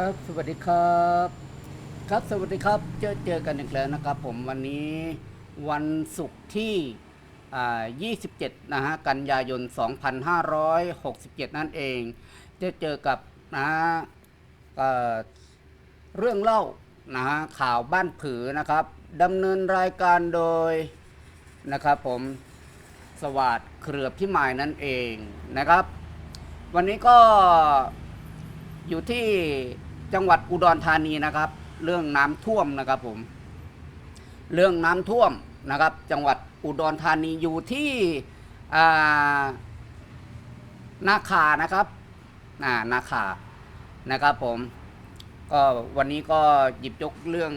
ครับ สวัสดีครับ ครับ สวัสดีครับ เจอเจอกันอีกแล้วนะครับ ผมวันนี้วันศุกร์ที่อ่า27 นะฮะ กันยายน 2567 นั่นเอง จะเจอกับนะฮะเเรื่องเล่านะฮะข่าวบ้านผือนะครับดำเนินรายการโดยนะครับผมสวัสดเครือพิมายนั่นเองนะครับ วันนี้ก็อยู่ที่ จังหวัดอุดรธานีนะครับ เรื่องน้ำท่วมนะครับผม เรื่องน้ำท่วมนะครับ จังหวัดอุดรธานีอยู่ที่นาคานะครับนาคานะครับผมก็วันนี้ก็หยิบยกเรื่อง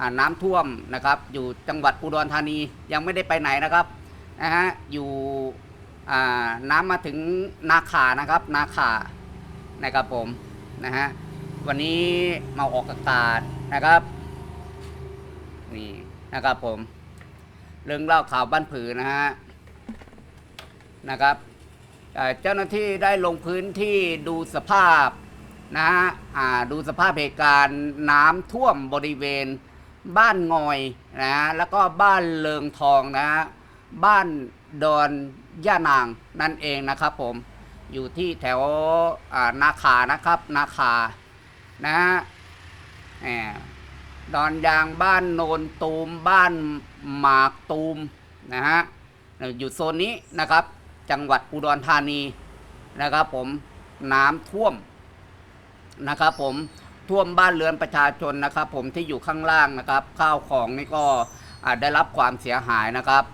อน้ำท่วมนะครับ อยู่จังหวัดอุดรธานียังไม่ได้ไปไหนนะครับนะฮะอยู่น้ำมาถึงนาขานะครับ นาขานะครับผมนะฮะ วันนี้มาออกอากาศนะครับ นี่นะครับผม เรื่องเล่าข่าวบ้านผือนะฮะนะครับเจ้าหน้าที่ได้ลงพื้นที่ดูสภาพนะฮะดูสภาพเหตุการณ์น้ำท่วมบริเวณ บ้านงอยนะฮะแล้วก็บ้านเลิงทองนะฮะบ้านดอนย่านางนั่นเองนะครับผมอยู่ที่แถวนาคานะครับนาคา นะฮะแหมดอนยางบ้านโนนตูมบ้านหมากตูมนะฮะอยู่โซนนี้นะครับ จังหวัดอุดรธานีนะครับผมน้ำท่วมนะครับผมท่วมบ้านเรือนประชาชนนะครับ ผมที่อยู่ข้างล่างนะครับ ข้าวของนี่ก็ได้รับความเสียหายนะครับ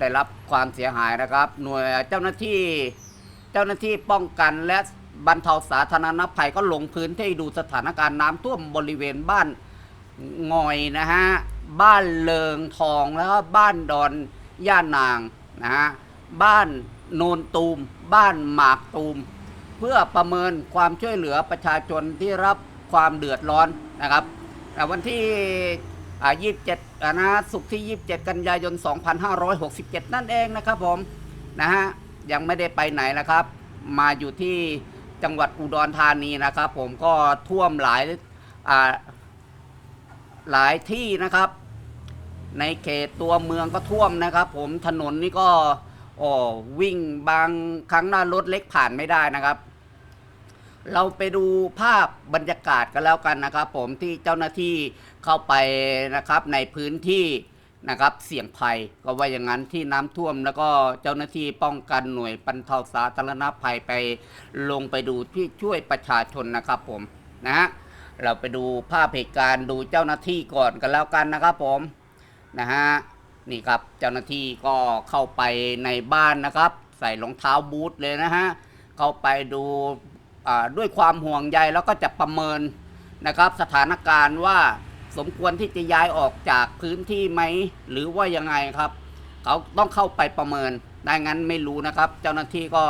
ได้รับความเสียหายนะครับ หน่วยเจ้าหน้าที่เจ้าหน้าที่ป้องกันและ บรรเทาสาธารณภัยก็ลงพื้นที่ดูสถานการณ์น้ำท่วมบริเวณบ้านงอยนะฮะบ้านเลิงทองแล้วก็บ้านดอนย่านางนะฮะบ้านโนนตูม บ้านหมากตูม เพื่อประเมินความช่วยเหลือประชาชนที่รับความเดือดร้อนนะครับวันที่อ่า27นะสุกร์ที่ 27 กันยายน 2567 นั่นเองนะครับผมนะฮะยังไม่ได้ไปไหนนะครับ มาอยู่ที่ จังหวัดอุดรธานีนะครับ ผมก็ท่วมหลายอ่าหลายที่นะครับ ในเขตตัวเมืองก็ท่วมนะครับ ผมถนนนี่ก็โอ้วิ่งบางครั้งหน้ารถเล็กผ่านไม่ได้นะครับ เราไปดูภาพบรรยากาศกันแล้วกันนะครับ ผมที่เจ้าหน้าที่เข้าไปนะครับในพื้นที่ นะครับเสี่ยงภัยก็ว่าอย่างนั้นที่น้ำท่วม แล้วก็เจ้าหน้าที่ป้องกันหน่วยบรรเทาสาธารณภัยไปลงไปดูที่ช่วยประชาชนนะครับผมนะฮะเราไปดูภาพเหตุการณ์ดูเจ้าหน้าที่ก่อนกันแล้วกันนะครับผมนะฮะนี่ครับเจ้าหน้าที่ก็เข้าไปในบ้านนะครับ ใส่รองเท้าบูทเลยนะฮะเข้าไปดูด้วยความห่วงใยแล้วก็จะประเมินนะครับ สถานการณ์ว่า สมควรที่จะย้ายออกจากพื้นที่ไหมหรือว่ายังไงครับ เขาต้องเข้าไปประเมินได้งั้นไม่รู้นะครับ เจ้าหน้าที่ก็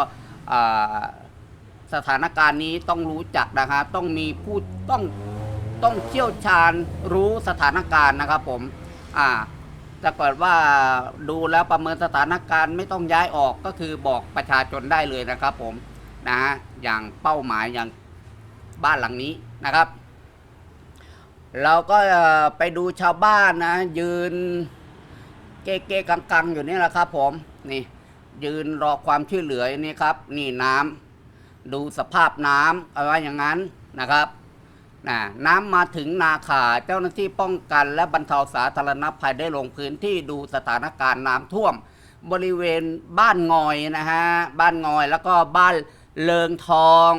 สถานการณ์นี้ต้องรู้จักนะฮะต้องมีผู้ต้องต้องเชี่ยวชาญรู้สถานการณ์นะครับผมอ่าถ้าเกิดว่าดูแล้วประเมินสถานการณ์ไม่ต้องย้ายออกก็คือบอกประชาชนได้เลยนะครับผมนะฮะอย่างเป้าหมายอย่างบ้านหลังนี้นะครับ เราก็ไปดูชาวบ้านนะ ยืนเก๊กๆกังๆ อยู่นี่แหละครับ ผมนี่ ยืนรอความช่วยเหลือนี่ครับ นี่น้ำดูสภาพน้ำเอาไว้อย่างนั้นนะครับนะน้ำมาถึงนาขาเจ้าหน้าที่ป้องกัน และบรรเทาสาธารณภัยได้ลงพื้นที่ดูสถานการณ์น้ำท่วม บริเวณบ้านงอยนะฮะบ้านงอยแล้วก็บ้านเลิงทอง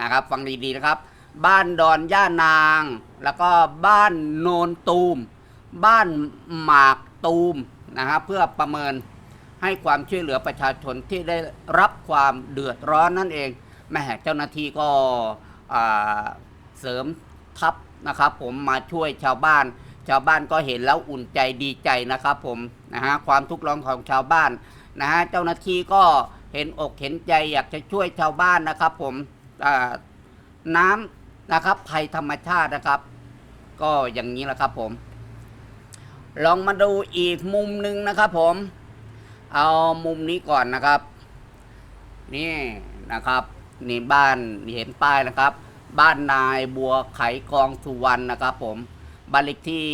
นะครับ ฟังดีๆนะครับ บ้านดอนย่านาง แล้วก็บ้านโนนตูม บ้านหมากตูมนะครับเพื่อประเมินให้ความช่วยเหลือประชาชนที่ได้รับความเดือดร้อนนั่นเองแม่เจ้าหน้าที่ก็เสริมทัพนะครับ ผมมาช่วยชาวบ้าน ชาวบ้านก็เห็นแล้วอุ่นใจดีใจนะครับ ผมนะฮะความทุกข์ร้อนของชาวบ้านนะฮะเจ้าหน้าที่ก็เห็นอกเห็นใจอยากจะช่วยชาวบ้านนะครับ ผมน้ำ นะครับภัยธรรมชาตินะครับ ก็อย่างนี้แหละครับผม ลองมาดูอีกมุมหนึ่งนะครับผม เอามุมนี้ก่อนนะครับ นี่นะครับนี่บ้านเห็นป้ายนะครับ บ้านนายบัวไขกองสุวรรณนะครับ ผมบ้านเลขที่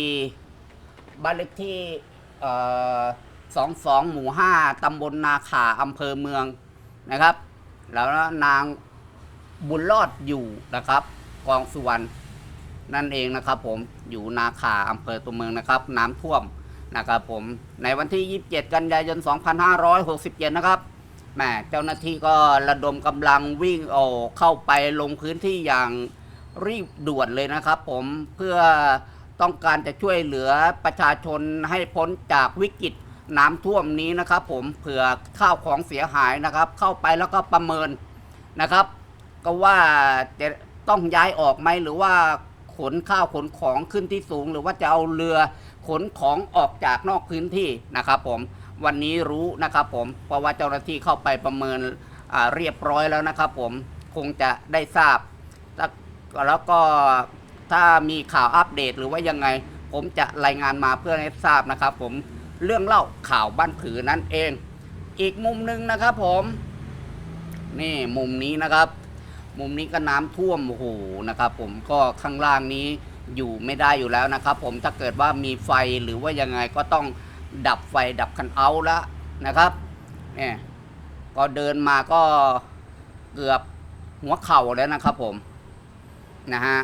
บ้านเลขที่สองสองหมู่ห้าตำบลนาขาอำเภอเมืองนะครับ แล้วนางบุญรอดอยู่นะครับ กองสุวรรณนั่นเองนะครับ ผมอยู่นาขาอำเภอตัวเมืองนะครับ น้ำท่วมนะครับผมในวันที่ 27 กันยายน 2567 นะครับแหม่เจ้าหน้าที่ก็ระดมกำลังวิ่งออกเข้าไปลงพื้นที่อย่างรีบด่วนเลยนะครับ ผมเพื่อต้องการจะช่วยเหลือประชาชนให้พ้นจากวิกฤตน้ำท่วมนี้นะครับ ผมเผื่อข้าวของเสียหายนะครับ เข้าไปแล้วก็ประเมินนะครับ ก็ว่าจะ ต้องย้ายออกไหมหรือว่าขนข้าวขนของขึ้นที่สูง หรือว่าจะเอาเรือขนของออกจากนอกพื้นที่นะครับผมวันนี้รู้นะครับผมเพราะว่าเจ้าหน้าที่เข้าไปประเมินเรียบร้อยแล้วนะครับผมคงจะได้ทราบ แล้วก็ถ้ามีข่าวอัปเดตหรือว่ายังไง ผมจะรายงานมาเพื่อให้ทราบนะครับผมเรื่องเล่าข่าวบ้านผือนั่นเอง อีกมุมหนึ่งนะครับผม นี่มุมนี้นะครับ มุมนี้ก็น้ำท่วมโอ้โหนะครับ ผมก็ข้างล่างนี้อยู่ไม่ได้อยู่แล้วนะครับ ผมถ้าเกิดว่ามีไฟหรือว่ายังไงก็ต้องดับไฟดับคันเอาแล้วนะครับเนี่ยก็เดินมาก็เกือบหัวเข่าแล้วนะครับผมนะฮะ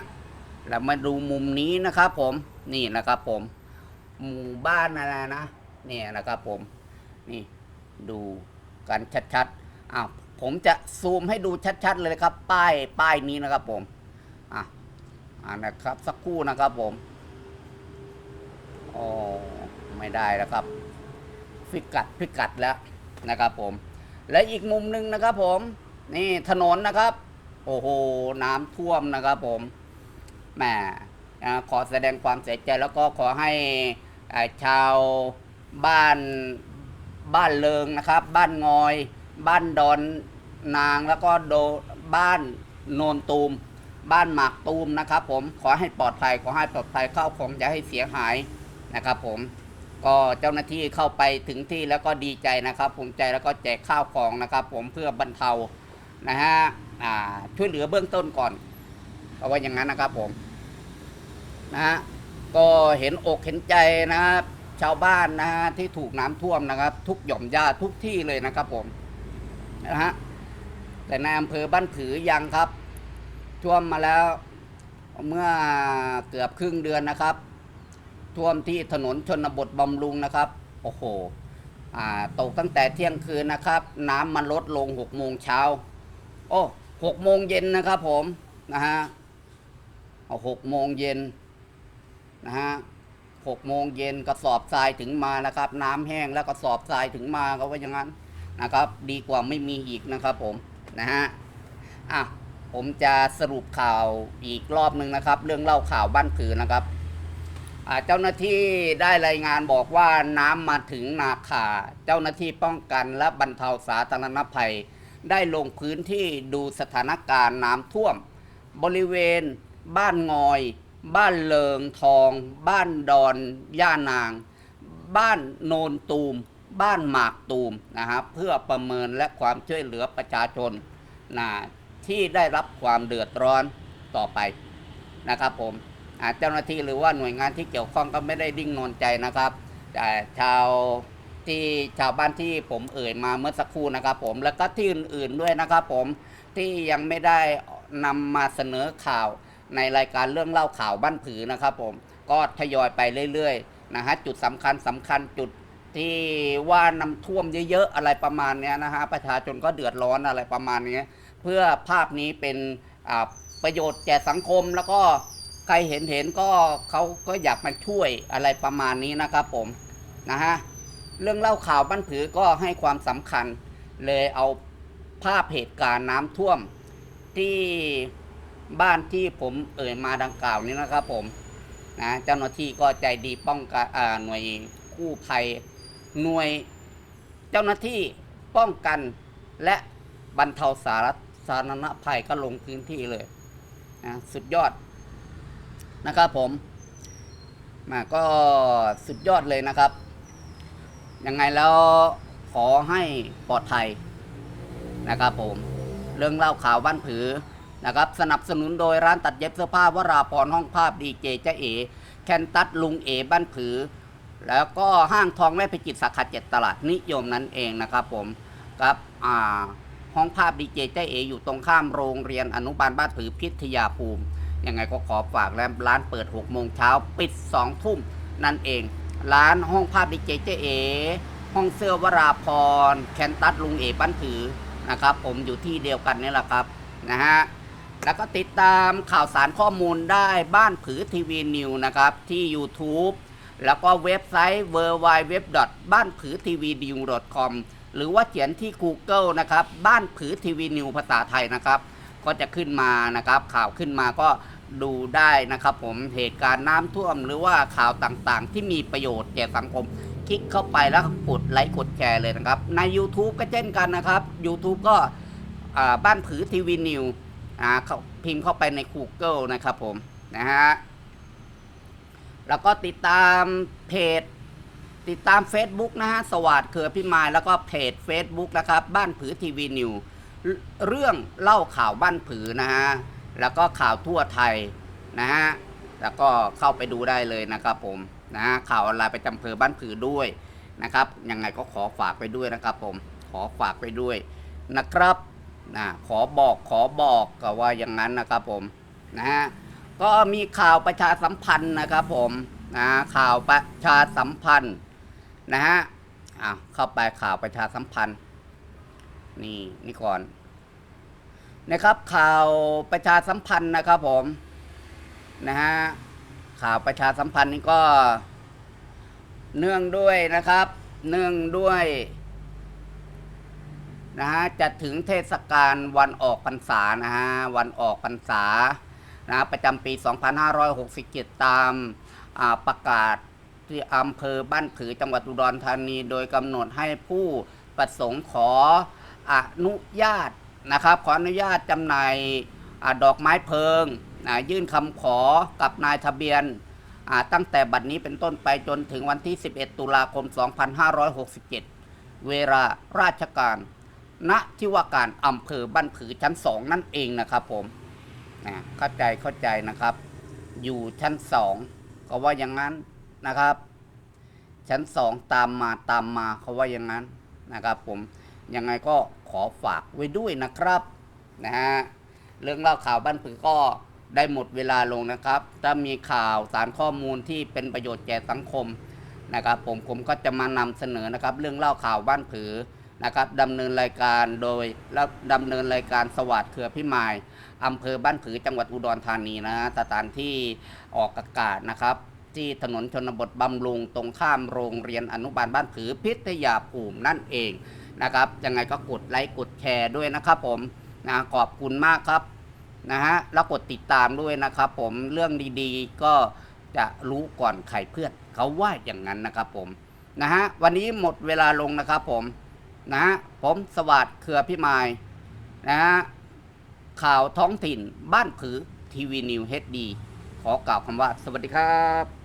แล้วมาดูมุมนี้นะครับ ผมนี่นะครับ ผมหมู่บ้านอะไรนะเนี่ยนะครับ ผมนี่ดูกันชัดๆอ้าว ผมจะซูมให้ดูชัด ๆ เลยครับ ป้ายป้ายนี้นะครับผมอะอ่านะครับสักครู่นะครับผมอ๋อไม่ได้แล้วครับ พิกัดพิกัดแล้วนะครับผม และอีกมุมหนึ่งนะครับผม นี่ถนนนะครับ โอ้โหน้ำท่วมนะครับผมแหมขอแสดงความเสียใจแล้วก็ขอให้ชาวบ้านบ้านเลิงนะครับ บ้านงอย บ้านดอนนางแล้วก็โดบ้านโนนตูม บ้านหมากตูมนะครับผมขอให้ปลอดภัยขอให้ปลอดภัยเข้าของอย่าให้เสียหายนะครับผมก็เจ้าหน้าที่เข้าไปถึงที่แล้วก็ดีใจนะครับภูมิใจแล้วก็แจกข้าวของนะครับ ผมเพื่อบรรเทานะฮะช่วยเหลือเบื้องต้นก่อนเพราะว่าอย่างนั้นนะครับผมนะฮะก็เห็นอกเห็นใจนะครับชาวบ้านนะฮะที่ถูกน้ำท่วมนะครับ ทุกหย่อมหญ้าทุกที่เลยนะครับผม นะฮะแต่ในอำเภอบ้านผือยังครับ ท่วมมาแล้วเมื่อเกือบครึ่งเดือนนะครับ ท่วมที่ถนนชนบทบำรุงนะครับ โอ้โหตกตั้งแต่เที่ยงคืนนะครับ น้ำมันลดลงหกโมงเช้าโอ้หกโมงเย็นนะครับผมนะฮะเอาหกโมงเย็นนะฮะหกโมงเย็นกระสอบทรายถึงมานะครับ น้ำแห้งแล้วกระสอบทรายถึงมาก็ว่าอย่างนั้น นะครับ ดีกว่าไม่มีอีกนะครับผมนะฮะอะผมจะสรุปข่าวอีกรอบหนึ่งนะครับ เรื่องเล่าข่าวบ้านผือนะครับเจ้าหน้าที่ได้รายงานบอกว่าน้ำมาถึงนาขาเจ้าหน้าที่ป้องกันและบรรเทาสาธารณภัย ได้ลงพื้นที่ดูสถานการณ์น้ำท่วม บริเวณ บ้านงอย บ้านเลิงทอง บ้านดอน ย่านาง บ้านโนนตูม บ้านหมากตูมนะครับเพื่อประเมินและความช่วยเหลือประชาชนนะที่ได้รับความเดือดร้อนต่อไปนะครับผมเจ้าหน้าที่หรือว่าหน่วยงานที่เกี่ยวข้องก็ไม่ได้ดิ้งนอนใจนะครับแต่ชาวที่ชาวบ้านที่ผมเอ่ยมาเมื่อสักครู่นะครับผมแล้วก็ที่อื่นๆด้วยนะครับผมที่ยังไม่ได้นำมาเสนอข่าวในรายการเรื่องเล่าข่าวบ้านผือนะครับผมก็ทยอยไปเรื่อยๆนะฮะจุดสำคัญสำคัญจุด ที่ว่าน้ำท่วมเยอะๆอะไรประมาณเนี้ยนะฮะประชาชนก็เดือดร้อนอะไรประมาณนี้เพื่อภาพนี้เป็นอ่าประโยชน์แก่สังคมแล้วก็ใครเห็นเห็นก็เขาก็อยากมาช่วยอะไรประมาณนี้นะครับผมนะฮะเรื่องเล่าข่าวบ้านผือก็ให้ความสำคัญ เลยเอาภาพเหตุการณ์น้ำท่วม ที่บ้านที่ผมเอ่ยมาดังกล่าวนี้นะครับผมนะเจ้าหน้าที่ก็ใจดีป้องกันหน่วยกู้ภัย หน่วยเจ้าหน้าที่ป้องกันและบรรเทาสาธารณภัยก็ลงพื้นที่เลยนะสุดยอดนะครับผมมาก็สุดยอดเลยนะครับ ยังไงแล้วขอให้ปลอดภัยนะครับผม เรื่องเล่าข่าวบ้านผือนะครับ สนับสนุนโดยร้านตัดเย็บเสื้อผ้าวราพรห้องภาพดีเจเจเอ แคนตัสลุงเอบ้านผือ แล้วก็ห้างทองแม่พิจิตสาขาเจ็ดตลาดนิยมนั่นเองนะครับผมครับอ่าห้องภาพดีเจเจเออยู่ตรงข้ามโรงเรียนอนุบาลบ้านผือพิทยาภูมิ ยังไงก็ขอฝากแล้วร้านเปิด6โมงเช้าปิด2ทุ่มนั่นเอง ร้านห้องภาพดีเจเจเอห้องเสื้อวราพรแคนตัสลุงเอบ้านผือนะครับ ผมอยู่ที่เดียวกันนี่แหละครับนะฮะแล้วก็ติดตามข่าวสารข้อมูลได้บ้านผือทีวีนิวนะครับที่ YouTube แล้วก็เว็บไซต์ w w w บ้านผือทีวีนิว .com หรือว่าเขียนที่ Google นะครับ บ้านผือทีวีนิวภาษาไทยนะครับ ก็จะขึ้นมานะครับ ข่าวขึ้นมาก็ดูได้นะครับ ผมเหตุการณ์น้ำท่วม หรือว่าข่าวต่างๆ ที่มีประโยชน์แก่สังคม คลิกเข้าไปแล้วกดไลค์กดแชร์เลยนะครับ ใน YouTube ก็เช่นกันนะครับ YouTube ก็บ้านผือทีวีนิวพิมพ์เข้าไปใน Google นะครับผมนะฮะ แล้วก็ติดตามเพจ ติดตาม Facebook นะฮะ สวัสดเครือพิมาย แล้วก็เพจ Facebook นะครับ บ้านผือทีวีนิว เรื่องเล่าข่าวบ้านผือนะฮะ แล้วก็ข่าวทั่วไทยนะฮะ แล้วก็เข้าไปดูได้เลยนะครับผมนะฮะข่าวออนไลน์ประจำอำเภอบ้านผือด้วยนะครับ ยังไงก็ขอฝากไปด้วยนะครับผม ขอฝากไปด้วยนะครับนะขอบอกขอบอกก็ว่าอย่างนั้นนะครับผมนะฮะ ก็มีข่าวประชาสัมพันธ์นะครับผมนะข่าวประชาสัมพันธ์นะฮะอะเข้าไปข่าวประชาสัมพันธ์ นี่นี่ก่อนนะครับ ข่าวประชาสัมพันธ์นะครับผมนะฮะข่าวประชาสัมพันธ์นี่ก็ เนื่องด้วยนะครับ เนื่องด้วยนะฮะจะถึงเทศกาลวันออกพรรษานะฮะวันออกพรรษา นะประจำปี 2567 ตามาประกาศที่อำเภอบ้านผือจังหวัดอุดรธานี โดยกำหนดให้ผู้ประสงค์ขออนุญาตนะครับขออนุญาตจำหน่ายอดอกไม้เพลิงนะยื่นคำขอกับนายทะเบียนตั้งแต่บัดนี้เป็นต้นไปจนถึงวันที่ 11 ตุลาคม 2567 เวลาราชการ ณ ที่ว่าการอำเภอบ้านผือชั้นสองนั่นเองนะครับผม นะเข้าใจเข้าใจนะครับ อยู่ชั้นสองก็ว่าอย่างนั้นนะครับ ชั้นสองตามมาตามมาเขาว่าอย่างนั้นนะครับ ผมยังไงก็ขอฝากไว้ด้วยนะครับนะฮะเรื่องเล่าข่าวบ้านผือก็ได้หมดเวลาลงนะครับ ถ้ามีข่าวสารข้อมูลที่เป็นประโยชน์แก่สังคมนะครับ ผมผมก็จะมานำเสนอนะครับ เรื่องเล่าข่าวบ้านผือ นะครับดำเนินรายการโดยแล้วดำเนินรายการสวัสดิ์เครือพิมายอำเภอบ้านผือจังหวัดอุดรธานีนะฮะสถานที่ออกอากาศนะครับ ที่ถนนชนบทบำรุงตรงข้ามโรงเรียนอนุบาลบ้านผือพิทยาภูมินั่นเองนะครับยังไงก็กดไลค์กดแชร์ด้วยนะครับผมนะขอบคุณมากครับนะฮะแล้วกดติดตามด้วยนะครับ ผมเรื่องดีๆ ก็จะรู้ก่อนใครเพื่อนเขาว่าอย่างนั้นนะครับผมนะฮะวันนี้หมดเวลาลงนะครับผม นะฮะผมสวัสดิ์เครือพิมายนะฮะข่าวท้องถิ่นบ้านผือทีวีนิวเฮดดีขอกล่าวคำว่าสวัสดีครับ